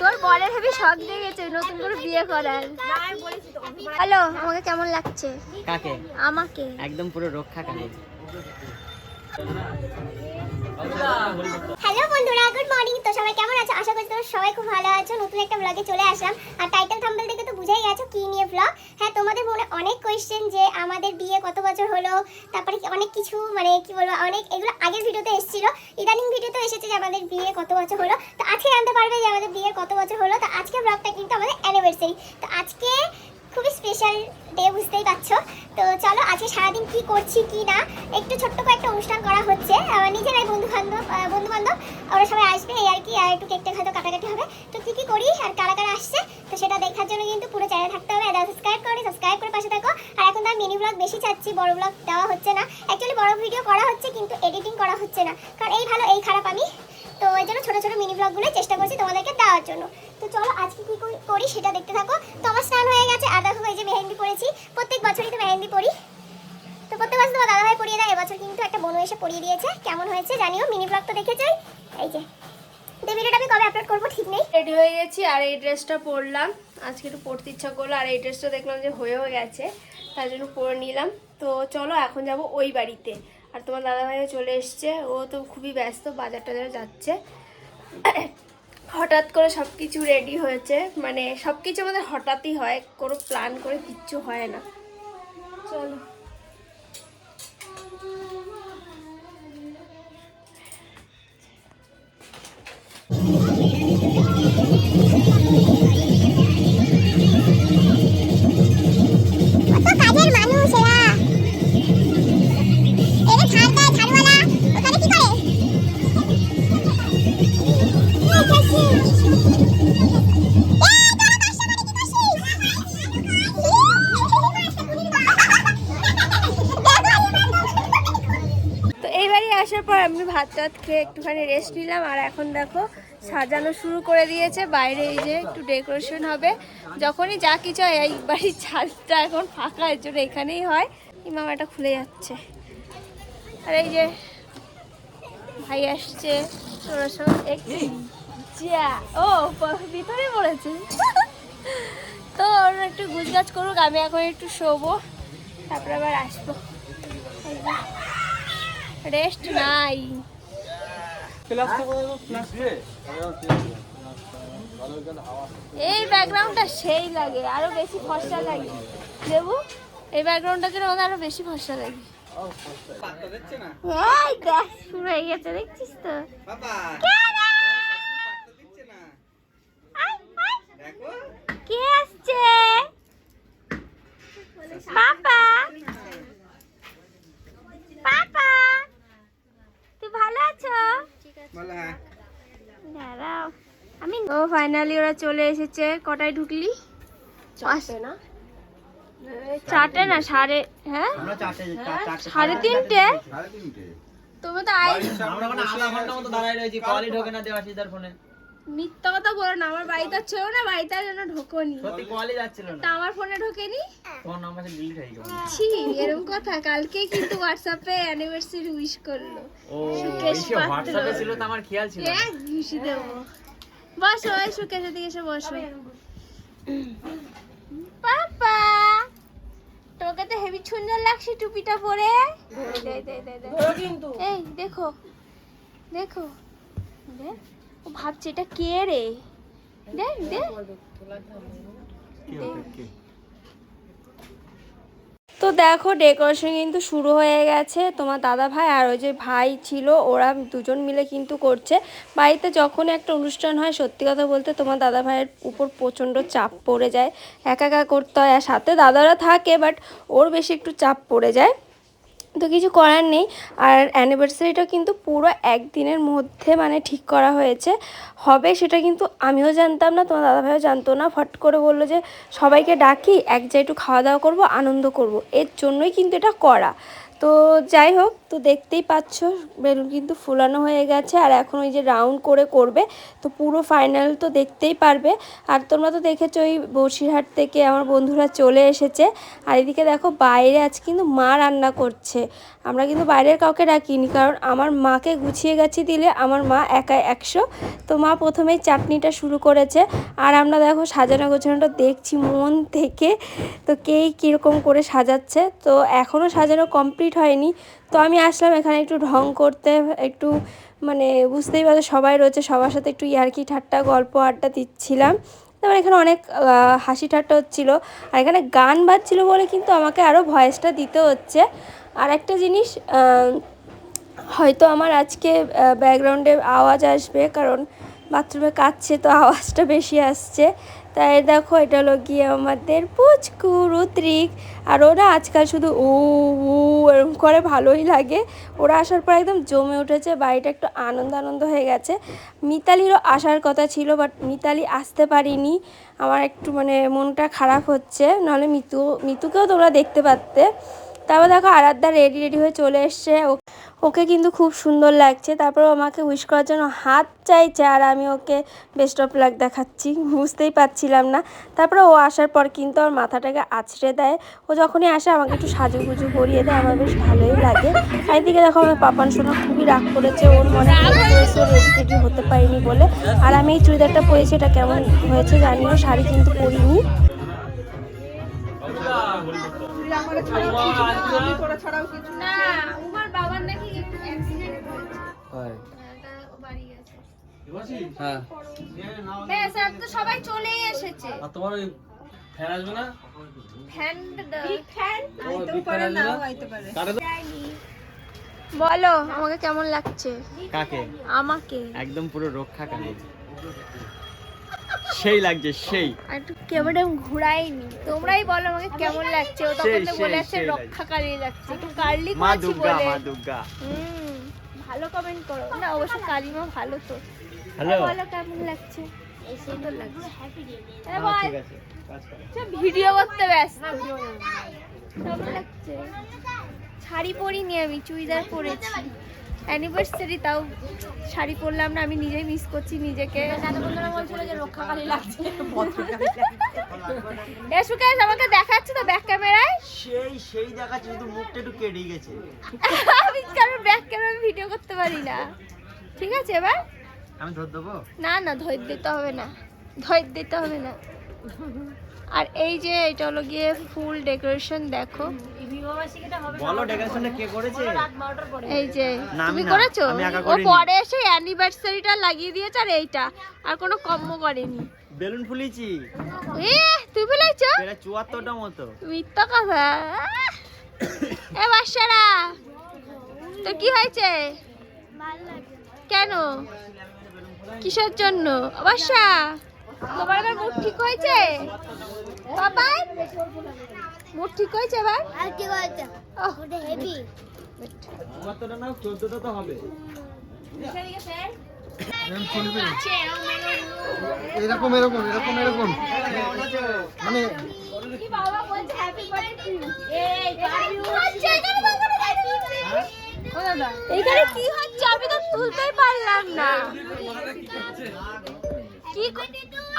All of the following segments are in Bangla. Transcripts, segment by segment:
তোর বরের হেবি শখ দিয়ে গেছে নতুন করে বিয়ে করার। হ্যালো আমাকে কেমন লাগছে? কাকে? আমাকে। একদম পুরো রক্ষা কাকে? সবাই কেমন আছো? আশা করি তোমরা সবাই খুব ভালো আছো। নতুন একটা ব্লগে চলে আসলাম। আর টাইটেল থাম্বনেল দেখে তো বুঝাই গেছো কি নিয়ে ব্লগ হ্যাঁ তোমাদের মনে অনেক কোয়েশ্চেন যে আমাদের বিয়ে কত বছর হলো, তারপরে অনেক কিছু মানে কি বলব, অনেক এগুলো আগের ভিডিওতে এসেছিল। ইদানিং ভিডিওতে এসেছে যে আমাদের বিয়ে কত বছর হলো। তো আজকে জানতে পারবে যে আমাদের বিয়ে কত বছর হলো। তো আজকে ব্লগটা কিন্তু আমাদের অ্যানিভার্সারি তো আজকে খুবই স্পেশাল ডে বুঝতেই পারছ। তো চলো, আজকে সারাদিন কি করছি, কি না, একটু ছোট্ট করে একটা অনুষ্ঠান করা হচ্ছে। নিজেরাই বন্ধু বান্ধব বন্ধু বান্ধব ওরা সবাই আসবে এই আর কি, আর একটু কেক টেক হয়তো কাটাকাটি হবে। তো কি কি করি আর কারা কারা আসছে, তো সেটা দেখার জন্য কিন্তু পুরো চ্যানেল থাকতে হবে। আর সাবস্ক্রাইব করে সাবস্ক্রাইব করে পাশে থাকো। আর এখন তো মিনি ব্লগ বেশি চাচ্ছি, বড় ব্লগ দেওয়া হচ্ছে না। অ্যাকচুয়ালি বড় ভিডিও করা হচ্ছে, কিন্তু এডিটিং করা হচ্ছে না। কারণ এই ভালো, এই খারাপ আমি। তো এই জন্য ছোটো ছোটো মিনি ব্লগগুলো চেষ্টা করছি তোমাদেরকে দেওয়ার জন্য। চলো, আজকে কি করি- সেটা দেখতে থাকো। তো আমার স্নান হয়ে গেছে। আর দেখো, এই যে মেহেন্দি পরেছি। প্রত্যেক বছরই তো মেহেন্দি পরি। তো প্রত্যেক বছর তোমার দাদাভাই পরিয়ে দেয়। এবছর কিন্তু একটা বনু এসে পরিয়ে দিয়েছে। কেমন হয়েছে জানিও। মিনি ব্লগ তো দেখেছই এই যে। তো ভিডিওটা আমি কবে আপলোড করব ঠিক নেই। রেডি হয়ে গেছি। আর এই ড্রেসটা পরলাম। আজকে একটু পরতে ইচ্ছা করল। আর এই ড্রেসটা দেখলাম যে হয়েও গেছে। তার জন্য পরে নিলাম। তো চলো, এখন যাব ওই বাড়িতে। আর তোমার দাদাভাইও চলে এসছে। ও তো খুবই ব্যস্ত। বাজার টাজার যাচ্ছে। হঠাৎ করে সব কিছু রেডি হয়েছে। মানে সব কিছু আমাদের হঠাৎই হয়, কোনো প্ল্যান করে কিচ্ছু হয় না। চলো। কত ভাত টাত খেয়ে একটুখানি রেস্ট নিলাম। আর এখন দেখো, সাজানো শুরু করে দিয়েছে। বাইরে এই যে একটু ডেকোরেশন হবে। যখনই যা কিছু হয়, এই বাড়ির ছাদটা এখন ফাঁকা, এর জন্য এখানেই হয়। এই মামাটা খুলে যাচ্ছে। আর এই যে ভাই আসছে ও, ভিতরে পড়েছে। তো, ওরা একটু গুজগাছ করুক, আমি এখন একটু শোবো। তারপরে আবার আসব। রেস্ট নাই। এই ব্যাকগ্রাউন্ডটা সেই লাগে আরও বেশি ফর্সা লাগে। দেবু এই ব্যাকগ্রাউন্ডটা যেন আমাদের আরও বেশি ফর্সা লাগে। এই শুরু হয়ে গেছে দেখছিস তো। কে আসছে? পাপা পাপা ভালো আছো? দাঁড়াও। আমি ও ফাইনালি ওরা চলে এসেছে। কটায় ঢুকলি? চারটে না? চারটে না সাড়ে হ্যাঁ? চারটে সাড়ে তিনটে? তুমি তো আই আমরা মানে আধা ঘণ্টা মতো দাঁড়ায় রয়েছি কলই ঢোকে না দেওয়াশিদার ফোনে। মিথ্যা কথা বলো না আমার বাড়িতে ছিল না বাড়িতে আর যেন ঢোকনি। সত্যি যাচ্ছিল তা আমার ফোনে ঢোকেনি? তোমার নাম্বার ডিলিট হয়ে গেল ছি এরকম কথা কালকেই কিন্তু হোয়াটসঅ্যাপে অ্যানিভার্সারি উইশ করল। ও সুকেশ পাত্র। হোয়াটসঅ্যাপে ছিল তো আমার খেয়াল ছিল এক ঘুষি দেবো। বসো এই সুকেশের দিকে এসে বসো। পাপা তোকে তো হেভি সুন্দর লাগছে টুপিটা পরে। দে, দে, দে, দে। এই দেখো দেখো দে। ও ভাবছে এটা কে রে? দেখ দে তো দেখো ডেকোরেশন কিন্তু শুরু হয়ে গেছে। তোমার দাদা ভাই আর ওই যে ভাই ছিল ওরা দুজন মিলে কিন্তু করছে। বাড়িতে যখন একটা অনুষ্ঠান হয় সত্যি কথা বলতে তোমার দাদা ভাইয়ের উপর প্রচণ্ড চাপ পড়ে যায়। একা একা করতে হয় আর সাথে দাদারা থাকে বাট ওর বেশি একটু চাপ পড়ে যায়। তো কিছু করার নেই। আর অ্যানিভার্সারিটা কিন্তু পুরো একদিনের মধ্যে মানে ঠিক করা হয়েছে। হবে সেটা কিন্তু আমিও জানতাম না, তোমার দাদাভাইও জানতো না। ফট করে বলল যে, সবাইকে ডাকি, এক জায়গায় একটু খাওয়া দাওয়া করব, আনন্দ করব। এর জন্যই কিন্তু এটা করা। তো যাই হোক, তো দেখতেই পাচ্ছ, বেলুন কিন্তু ফুলানো হয়ে গেছে, আর এখন ওই যে রাউন্ড করে করবে, তো পুরো ফাইনাল তো দেখতেই পারবে। আর তোমরা তো দেখেছ ওই বসিরহাট থেকে আমার বন্ধুরা চলে এসেছে, আর এদিকে দেখো বাইরে আজ কিন্তু মা রান্না করছে। আমরা কিন্তু বাইরের কাউকে ডাকিনি, কারণ আমার মাকে গুছিয়ে গেছি দিলে আমার মা একাই একশো। তো মা প্রথমেই চাটনিটা শুরু করেছে, আর আমরা দেখো সাজানো গোছানোটা দেখছি মন থেকে, তো কে কীরকম করে সাজাচ্ছে। তো এখনও সাজানো কমপ্লিট হয়নি। তো আমি আসলাম এখানে একটু ঢং করতে, একটু মানে বুঝতেই পারছ সবাই রয়েছে, সবার সাথে একটু ইয়ার্কি ঠাট্টা, গল্প আড্ডা দিচ্ছিলাম। তারপর এখানে অনেক হাসি ঠাট্টা হচ্ছিল। আর এখানে গান বাজছিল বলে কিন্তু আমাকে আরও ভয়েসটা দিতে হচ্ছে। আর একটা জিনিস হয়তো আমার আজকে ব্যাকগ্রাউন্ডে আওয়াজ আসবে, কারণ বাথরুমে কাচ্ছে তো আওয়াজটা বেশি আসছে। তাই দেখো, এটা হলো গিয়ে আমাদের পুচকু রুদ্রিক আর ওরা আজকাল শুধু উ উ, এরকম করে ভালোই লাগে। ওরা আসার পর একদম জমে উঠেছে, বাড়িটা একটু আনন্দ আনন্দ হয়ে গেছে। মিতালিরও আসার কথা ছিল, বাট মিতালি আসতে পারিনি। আমার একটু মানে মনটা খারাপ হচ্ছে, নাহলে মিতু, মিতুকেও তোমরা দেখতে পারতে। তারপর দেখো, আরাধ্যা রেডি রেডি হয়ে চলে এসছে। ও- ওকে কিন্তু খুব সুন্দর লাগছে। তারপর আমাকে উইশ করার জন্য হাত চাইছে আর আমি ওকে বেস্ট অফ লাক দেখাচ্ছি। বুঝতেই পারছিলাম না। তারপরে ও আসার পর কিন্তু আমার মাথাটাকে আছড়ে দেয়। ও যখনই আসে আমাকে একটু সাজুগুজু করিয়ে দেয়। আমার বেশ ভালোই লাগে। আর এদিকে দেখো আমার পাপান সোনা খুবই রাগ করেছে। ওর মনে টেডি হতে পারিনি বলে। আর আমি এই চুড়িদারটা পরেছি, এটা কেমন হয়েছে জানিও শাড়ি কিন্তু পরিনি। না বাবার নাকি অ্যাক্সিডেন্ট হ্যাঁ। ব্যাস আর তো সবাই চলেই এসেছে। আর তোমার ওই ফ্যান আসবে না? Fan fan? বিগ ফ্যান আসবে না? কাটে দাও। বলো আমাকে কেমন লাগছে? কাকে? আমাকে। একদম পুরো রক্ষা কাকে? সেই লাগছে সেই। আর একটু কেমন ঘুরাইনি। তোমরাই বলো আমাকে কেমন লাগছে। ও তখন বলে আসছে সেই রক্ষা কালী লাগছে। একটু কার্লি মা দুর্গা মা দুর্গা। হুম। ভালো কমেন্ট করো। না অবশ্য কালিমা ভালো তো। হ্যালো বলো কেমন লাগছে? সুন্দর লাগছে। হ্যাঁ বল। ঠিক আছে কাজ করো। ভিডিও করতে ব্যস্ত। কেমন লাগছে? শাড়ি পরিনি আমি চুড়িদার পরেছি। অ্যানিভার্সারি তাও শাড়ি পরলাম না আমি নিজেই মিস করছি নিজেকে। সুকেশ আমাকে দেখাচ্ছে তো ব্যাক ক্যামেরায় সেই সেই দেখাচ্ছে শুধু মুখটা একটু কেটে গেছে। আমি কারণ ব্যাক ক্যামেরা ভিডিও করতে পারি না। ঠিক আছে এবার? আমি ধর দেবো? না না ধৈর্য দিতে হবে না। ধৈর্য দিতে হবে না। আর এই যে এটা হলো গিয়ে ফুল ডেকোরেশন দেখো। বলো ডেকোরেশনটা কে করেছে? এই যে তুমি করেছ? ও পরে এসে অ্যানিভার্সারিটা লাগিয়ে দিয়েছে আর এইটা। আর কোনো কম্ম করেনি। বেলুন ফুলিয়েছি। এ তুই বলেছ এটা চুয়াত্তরটা মতো। মিথ্যা কথা। এ বাসারা তো কি হয়েছে? কেন? কিসের জন্য? বাসা তোমার এবার মুড ঠিক হয়েছে? বাবা মুড ঠিক হয়েছে এবার? আর কি বলছো ওহ, ওটা হেভি চুয়াত্তরটা না চোদ্দটা তো হবে। এরকম এরকম এরকম এরকম। মানে এইখানে কি হচ্ছে? আমি তো তুলতেই পারলাম না। কি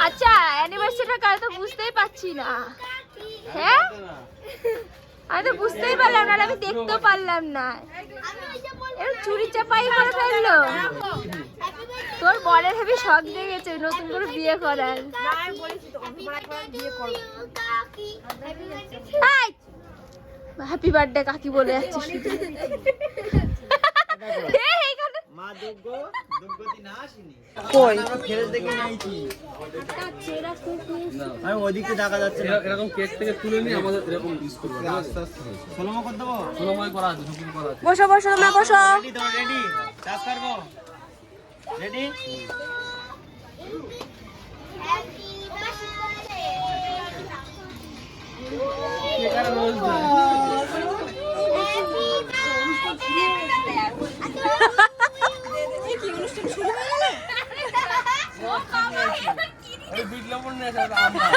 আচ্ছা অ্যানিভার্সারিটা কাল তো বুঝতেই পারছি না। হ্যাঁ? আমি তো বুঝতেই পারলাম না আমি দেখতেও পারলাম না। এরকম চুরি চাপাই করে ফেলল। তোর বরের হেবি শখ দিয়ে গেছে নতুন করে বিয়ে করার। হ্যাপি বার্থডে কাকি বলে যাচ্ছে শুধু মা দুর্গ দুর্গতি না আসেনি। কই? আমরা দেখে নিয়েছি আমি ওদিকে দেখা যাচ্ছে না। এরকম কেক থেকে তুলে নিয়ে আমাদের এরকম ইউজ করব ষোলোমা করে দেবো? ষোলোময় করা আছে শুকিং করা আছে। বসো বসো তোমরা বসো। রেডি তো রেডি চাষ করব? রেডি এখানে রোজ দেয়? చేసుకుంటున్నా